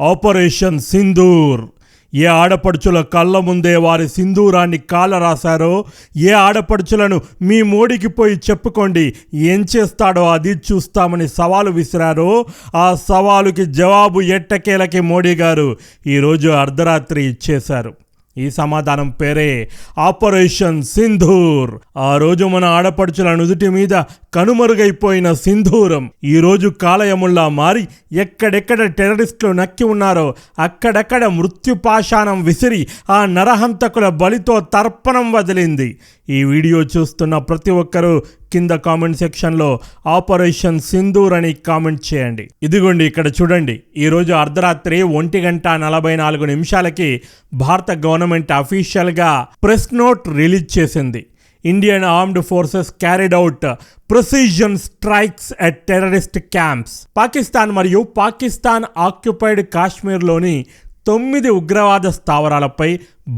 Operation Sindoor. ఏ ఆడపడుచుల కళ్ళ ముందే వారి సింధూరాన్ని కాల రాశారో ఏ ఆడపడుచులను మీ మోడీకి పోయి చెప్పుకోండి ఏం చేస్తాడో అది చూస్తామని సవాలు విసిరారో ఆ సవాలుకి జవాబు ఎట్టకేలకి మోడీ గారు. ఈరోజు అర్ధరాత్రి ఇచ్చేశారు ఈ సమాధానం పేరే ఆపరేషన్ సింధూర్. ఆ రోజు మన ఆడపడుచుల నుదుటి మీద కనుమరుగైపోయిన సింధూరం. ఈ రోజు కాలయముల్లా మారి ఎక్కడెక్కడ టెర్రరిస్టులు నక్కి ఉన్నారో అక్కడక్కడ మృత్యుపాషాణం విసిరి ఆ నరహంతకుల బలితో తర్పణం వదిలింది. ఈ వీడియో చూస్తున్న ప్రతి ఒక్కరూ కింద కామెంట్ సెక్షన్లో ఆపరేషన్ సింధూర్ అని కామెంట్ చేయండి. ఇదిగోండి ఇక్కడ చూడండి. ఈరోజు అర్ధరాత్రి ఒంటి గంట నలభై నాలుగు నిమిషాలకి భారత గవర్నమెంట్ అఫీషియల్గా ప్రెస్ నోట్ రిలీజ్ చేసింది. Indian armed forces carried out precision strikes at terrorist camps. Pakistan మరియు పాకిస్తాన్ ఆక్యుపైడ్ కాశ్మీర్లోని తొమ్మిది ఉగ్రవాద స్థావరాలపై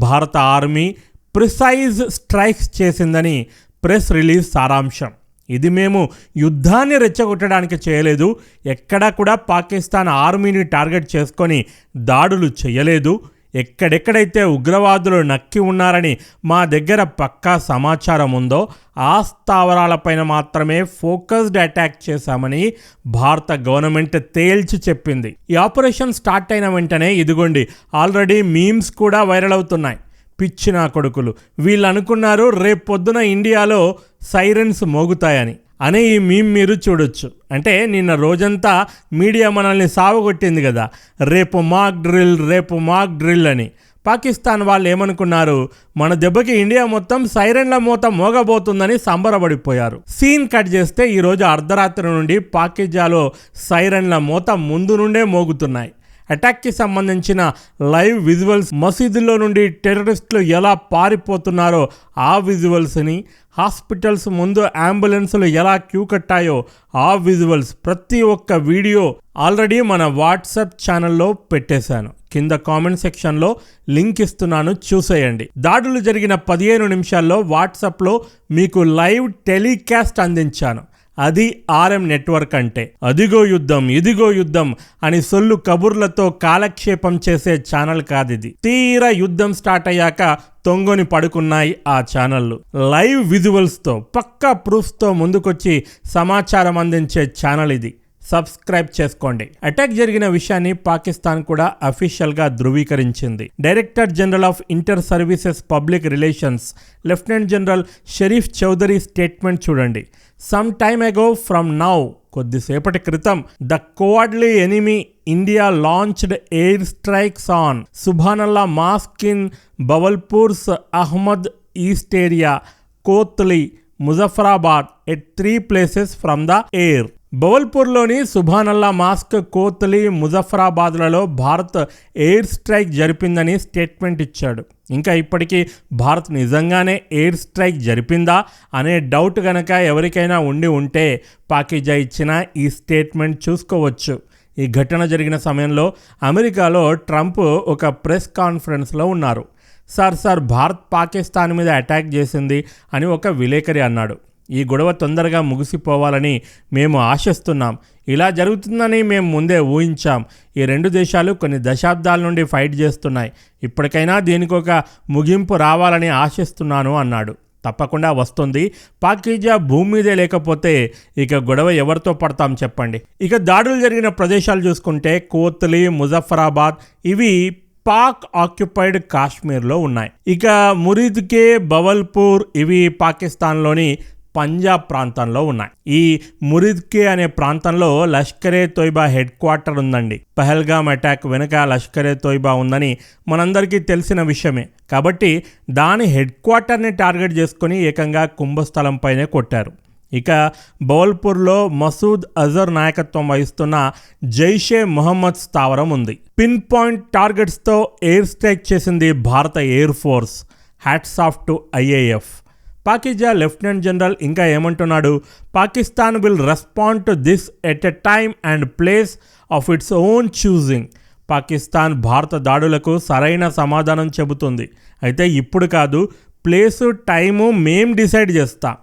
భారత ఆర్మీ ప్రిసైజ్ స్ట్రైక్స్ చేసిందని ప్రెస్ రిలీజ్ సారాంశం. ఇది మేము యుద్ధాన్ని రెచ్చగొట్టడానికి చేయలేదు ఎక్కడా కూడా పాకిస్తాన్ ఆర్మీని టార్గెట్ చేసుకొని దాడులు చేయలేదు ఎక్కడెక్కడైతే ఉగ్రవాదులు నక్కి ఉన్నారని మా దగ్గర పక్కా సమాచారం ఉందో ఆ స్థావరాలపైన మాత్రమే ఫోకస్డ్ అటాక్ చేశామని భారత గవర్నమెంట్ తేల్చి చెప్పింది. ఈ ఆపరేషన్ స్టార్ట్ అయిన వెంటనే ఇదిగోండి ఆల్రెడీ మీమ్స్ కూడా వైరల్ అవుతున్నాయి. పిచ్చిన కొడుకులు. వీళ్ళు అనుకున్నారు రేపు పొద్దున ఇండియాలో సైరన్స్ మోగుతాయని. అనే ఈ మీమ్ మీరు చూడొచ్చు. అంటే నిన్న రోజంతా మీడియా మనల్ని సావగొట్టింది కదా. రేపు మాక్ డ్రిల్ రేపు మాక్ డ్రిల్ అని. పాకిస్తాన్ వాళ్ళు ఏమనుకున్నారు? మన దెబ్బకి ఇండియా మొత్తం సైరన్ల మూత మోగబోతుందని సంబరపడిపోయారు. సీన్ కట్ చేస్తే ఈరోజు అర్ధరాత్రి నుండి పాకిజాలో సైరన్ల మూత ముందు నుండే మోగుతున్నాయి. అటాక్కి సంబంధించిన లైవ్ విజువల్స్ మసీదుల్లో నుండి టెర్రరిస్టులు ఎలా పారిపోతున్నారో ఆ విజువల్స్ని హాస్పిటల్స్ ముందు అంబులెన్సులు ఎలా క్యూ కట్టాయో ఆ విజువల్స్ ప్రతి ఒక్క వీడియో ఆల్రెడీ మన వాట్సాప్ ఛానల్లో పెట్టేశాను. కింద కామెంట్ సెక్షన్లో లింక్ ఇస్తున్నాను చూసేయండి. దాడులు జరిగిన పదిహేను నిమిషాల్లో వాట్సాప్లో మీకు లైవ్ టెలికాస్ట్ అందించాను. అది ఆర్ఎం నెట్వర్క్ అంటే. అదిగో యుద్ధం ఇదిగో యుద్ధం అని సొల్లు కబుర్లతో కాలక్షేపం చేసే ఛానల్ కాదిది. తీరా యుద్ధం స్టార్ట్ అయ్యాక తొంగొని పడుకున్నాయి ఆ ఛానళ్ళు. లైవ్ విజువల్స్తో పక్కా ప్రూఫ్స్తో ముందుకొచ్చి సమాచారం అందించే ఛానల్ ఇది. సబ్స్క్రైబ్ చేసుకోండి. అటాక్ జరిగిన విషయాన్ని పాకిస్తాన్ కూడా అఫీషియల్గా ధృవీకరించింది. Director general of inter services public relations lieutenant general Sharif Chaudhry statement చూడండి. Some time ago from now కొద్దిసేపటి క్రితం the cowardly enemy India launched air strikes on Subhanallah mosque in Bahawalpur's Ahmed east area Kotli Muzaffarabad at three places from the air. బవల్పూర్లోని Subhanallah mosque Kotli ముజఫరాబాద్లలో Bharat air strike జరిపిందని statement ఇచ్చాడు. ఇంకా ఇప్పటికీ భారత్ నిజంగానే air strike జరిపిందా అనే doubt గనక ఎవరికైనా ఉండి ఉంటే పాకిజా ఇచ్చిన ఈ స్టేట్మెంట్ చూసుకోవచ్చు. ఈ ఘటన జరిగిన సమయంలో అమెరికాలో ట్రంప్ ఒక ప్రెస్ కాన్ఫరెన్స్లో ఉన్నారు. సార్ సార్ భారత్ పాకిస్తాన్ మీద అటాక్ చేసింది అని ఒక విలేకరి అన్నాడు. ఈ గొడవ తొందరగా ముగిసిపోవాలని మేము ఆశిస్తున్నాం. ఇలా జరుగుతుందని మేము ముందే ఊహించాం. ఈ రెండు దేశాలు కొన్ని దశాబ్దాల నుండి ఫైట్ చేస్తున్నాయి. ఇప్పటికైనా దీనికొక ముగింపు రావాలని ఆశిస్తున్నాను అన్నాడు. తప్పకుండా వస్తుంది. పాకిజా భూమి మీదే లేకపోతే ఇక గొడవ ఎవరితో పడతాం చెప్పండి. ఇక దాడులు జరిగిన ప్రదేశాలు చూసుకుంటే కోత్లీ ముజఫరాబాద్ ఇవి పాక్ ఆక్యుపైడ్ కాశ్మీర్లో ఉన్నాయి. ఇక మురిద్కే బవల్పూర్ ఇవి పాకిస్తాన్లోని పంజాబ్ ప్రాంతంలో ఉన్నాయి. ఈ మురిద్కే అనే ప్రాంతంలో లష్కరే తోయిబా హెడ్ క్వార్టర్ ఉందండి. పహల్గామ్ అటాక్ వెనుక లష్కరే తోయిబా ఉందని మనందరికీ తెలిసిన విషయమే. కాబట్టి దాని హెడ్ క్వార్టర్ని టార్గెట్ చేసుకుని ఏకంగా కుంభస్థలంపైనే కొట్టారు. ఇక బౌల్పూర్లో మసూద్ అజర్ నాయకత్వం వహిస్తున్న జైషే మొహమ్మద్ స్థావరం ఉంది. పిన్ పాయింట్ టార్గెట్స్తో ఎయిర్ స్ట్రైక్ చేసింది భారత air force. Hats off to IAF. పాకిజా lieutenant general ఇంకా ఏమంటున్నాడు? Pakistan will respond to this at a time and place of its own choosing Pakistan భారత దాడులకు సరైన సమాధానం చెబుతుంది. అయితే ఇప్పుడు కాదు ప్లేసు టైము మేం డిసైడ్ చేస్తాం.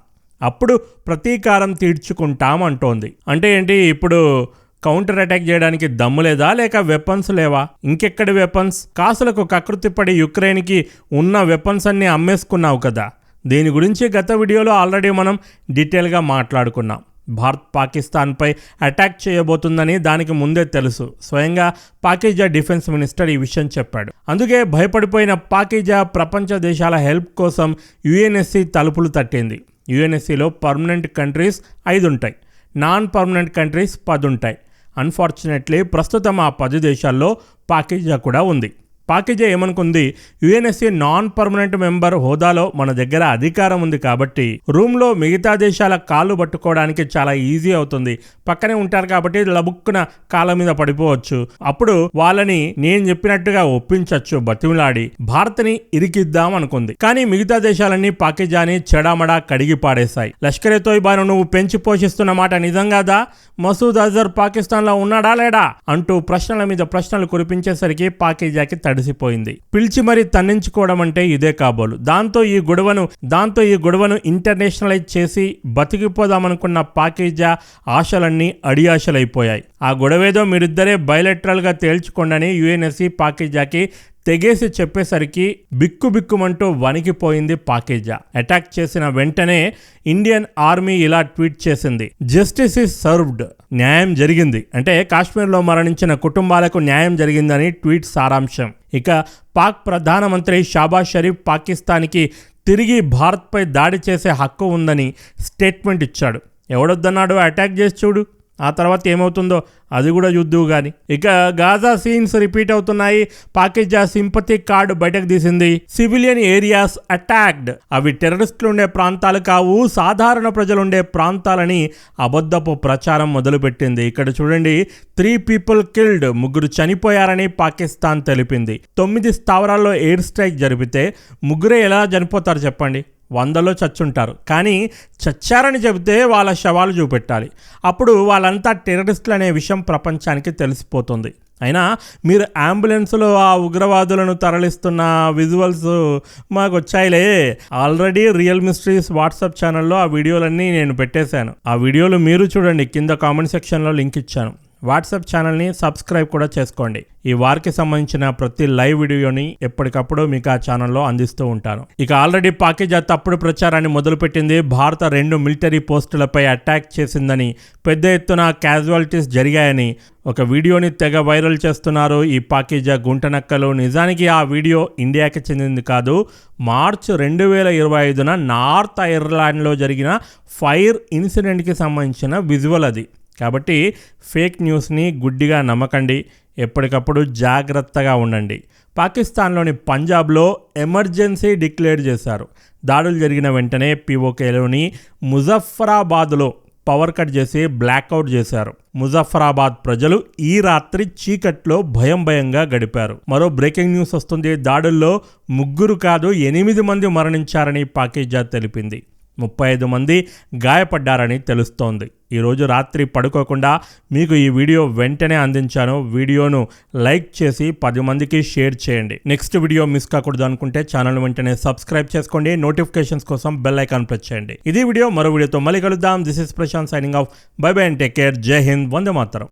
అప్పుడు ప్రతీకారం తీర్చుకుంటాం అంటోంది. అంటే ఏంటి? ఇప్పుడు కౌంటర్ అటాక్ చేయడానికి దమ్ము లేదా లేక వెపన్స్ లేవా? ఇంకెక్కడి వెపన్స్? కాసులకు కకృతిపడి యుక్రెయిన్కి ఉన్న వెపన్స్ అన్ని అమ్మేసుకున్నావు కదా. దీని గురించి గత వీడియోలో ఆల్రెడీ మనం డీటెయిల్గా మాట్లాడుకున్నాం. భారత్ పాకిస్తాన్పై అటాక్ చేయబోతుందని దానికి ముందే తెలుసు. స్వయంగా పాకిజా డిఫెన్స్ మినిస్టర్ ఈ విషయం చెప్పాడు. అందుకే భయపడిపోయిన పాకిజా ప్రపంచ దేశాల హెల్ప్ కోసం యుఎన్ఎస్సి తలుపులు తట్టింది. యుఎన్ఎస్సిలో పర్మనెంట్ కంట్రీస్ ఐదు ఉంటాయి నాన్ పర్మనెంట్ కంట్రీస్ పది ఉంటాయి అన్ఫార్చునేట్లీ ప్రస్తుతం ఆ పది దేశాల్లో పాకిజా కూడా ఉంది. పాకిజా ఏమనుకుంది? యుఎన్ఎస్సీ నాన్ పర్మనెంట్ మెంబర్ హోదాలో మన దగ్గర అధికారం ఉంది కాబట్టి రూమ్లో మిగతా దేశాల కాళ్ళు పట్టుకోవడానికి చాలా ఈజీ అవుతుంది. పక్కనే ఉంటారు కాబట్టి లబుక్కున కాళ్ళ మీద పడిపోవచ్చు. అప్పుడు వాళ్ళని నేను చెప్పినట్టుగా ఒప్పించవచ్చు బతిమిలాడి. భారత్ని ఇరికిద్దాం అనుకుంది. కానీ మిగతా దేశాలన్నీ పాకిజాని చెడామడా కడిగి పాడేశాయి లష్కరే తోయిబాను నువ్వు పెంచి పోషిస్తున్న మాట నిజంగాదా మసూద్ అజర్ పాకిస్తాన్లో ఉన్నాడా లేడా? అంటూ ప్రశ్నల మీద ప్రశ్నలు కురిపించేసరికి పాకిజాకి తడిసిపోయింది పిలిచి మరీ తన్నించుకోవడం అంటే ఇదే కాబోలు. దాంతో ఈ గొడవను దాంతో ఈ గొడవను ఇంటర్నేషనలైజ్ చేసి బతికిపోదామనుకున్న పాకేజా ఆశలన్నీ అడియాశలైపోయాయి. ఆ గొడవేదో మీరిద్దరే బయలెట్రల్గా తేల్చుకోండని యుఎన్ఎస్సి పాకిజాకి తెగేసి చెప్పేసరికి బిక్కు బిక్కుమంటూ వణికిపోయింది పాకేజా. అటాక్ చేసిన వెంటనే ఇండియన్ ఆర్మీ ఇలా ట్వీట్ చేసింది. Justice is served. న్యాయం జరిగింది. అంటే కాశ్మీర్లో మరణించిన కుటుంబాలకు న్యాయం జరిగిందని ట్వీట్ సారాంశం. ఇక పాక్ ప్రధానమంత్రి షాబాజ్ షరీఫ్ పాకిస్తాన్కి తిరిగి భారత్పై దాడి చేసే హక్కు ఉందని స్టేట్మెంట్ ఇచ్చాడు. ఎవడొద్దన్నాడు అటాక్ చేసి చూడు? ఆ తర్వాత ఏమవుతుందో అది కూడా చూద్దువు కానీ ఇక గాజా సీన్స్ రిపీట్ అవుతున్నాయి. పాకిజా సింపతి కార్డు బయటకు తీసింది. Civilian areas attacked. అవి టెర్రరిస్టులు ఉండే ప్రాంతాలు కావు. సాధారణ ప్రజలు ఉండే ప్రాంతాలని అబద్ధపు ప్రచారం మొదలుపెట్టింది. ఇక్కడ చూడండి త్రీ పీపుల్ కిల్డ్ ముగ్గురు చనిపోయారని పాకిస్తాన్ తెలిపింది. తొమ్మిది స్థావరాల్లో ఎయిర్ స్ట్రైక్ జరిపితే ముగ్గురే ఎలా చనిపోతారు చెప్పండి? వందలో చచ్చుంటారు. కానీ చచ్చారని చెబితే వాళ్ళ శవాలు చూపెట్టాలి. అప్పుడు వాళ్ళంతా టెర్రరిస్టులు అనే విషయం ప్రపంచానికి తెలిసిపోతుంది. అయినా మీరు అంబులెన్స్లో ఆ ఉగ్రవాదులను తరలిస్తున్న విజువల్స్ మాకు వచ్చాయిలే ఆల్రెడీ రియల్ మిస్టరీస్ వాట్సాప్ ఛానల్లో ఆ వీడియోలన్నీ నేను పెట్టేశాను. ఆ వీడియోలు మీరు చూడండి. కింద కామెంట్ సెక్షన్లో లింక్ ఇచ్చాను. వాట్సాప్ ఛానల్ని సబ్స్క్రైబ్ కూడా చేసుకోండి. ఈ వార్కి సంబంధించిన ప్రతి లైవ్ వీడియోని ఎప్పటికప్పుడు మీకు ఆ ఛానల్లో అందిస్తూ ఉంటాను ఇక ఆల్రెడీ పాకిజా తప్పుడు ప్రచారాన్ని మొదలుపెట్టింది. భారత రెండు మిలిటరీ పోస్టులపై అటాక్ చేసిందని పెద్ద ఎత్తున క్యాజువాలిటీస్ జరిగాయని ఒక వీడియోని తెగ వైరల్ చేస్తున్నారు ఈ పాకిజా గుంటనక్కలు. నిజానికి ఆ వీడియో ఇండియాకి చెందింది కాదు. మార్చ్ రెండు వేల ఇరవై ఐదున నార్త్ ఐర్లాండ్లో జరిగిన ఫైర్ ఇన్సిడెంట్కి సంబంధించిన విజువల్ అది. కాబట్టి ఫేక్ న్యూస్ని గుడ్డిగా నమ్మకండి. ఎప్పటికప్పుడు జాగ్రత్తగా ఉండండి. పాకిస్తాన్లోని పంజాబ్లో ఎమర్జెన్సీ డిక్లేర్ చేశారు. దాడులు జరిగిన వెంటనే పీఓకేలోని ముజఫ్ఫరాబాద్లో పవర్ కట్ చేసి బ్లాక్అవుట్ చేశారు. ముజఫరాబాద్ ప్రజలు ఈ రాత్రి చీకట్లో భయం భయంగా గడిపారు. మరో బ్రేకింగ్ న్యూస్ వస్తుంది. దాడుల్లో ముగ్గురు కాదు ఎనిమిది మంది మరణించారని పాకిజా తెలిపింది. ముప్పై ఐదు మంది గాయపడ్డారని తెలుస్తోంది. ఈరోజు రాత్రి పడుకోకుండా మీకు ఈ వీడియో వెంటనే అందించాను. వీడియోను లైక్ చేసి పది మందికి షేర్ చేయండి. నెక్స్ట్ వీడియో మిస్ కాకూడదు అనుకుంటే ఛానల్ వెంటనే సబ్స్క్రైబ్ చేసుకోండి. నోటిఫికేషన్స్ కోసం బెల్ ఐకాన్ ప్రెస్ చేయండి. ఇది వీడియో మరో వీడియోతో మళ్ళీ కలుద్దాం. This is Prashant signing off bye bye and take care Jai Hind Vande Mataram.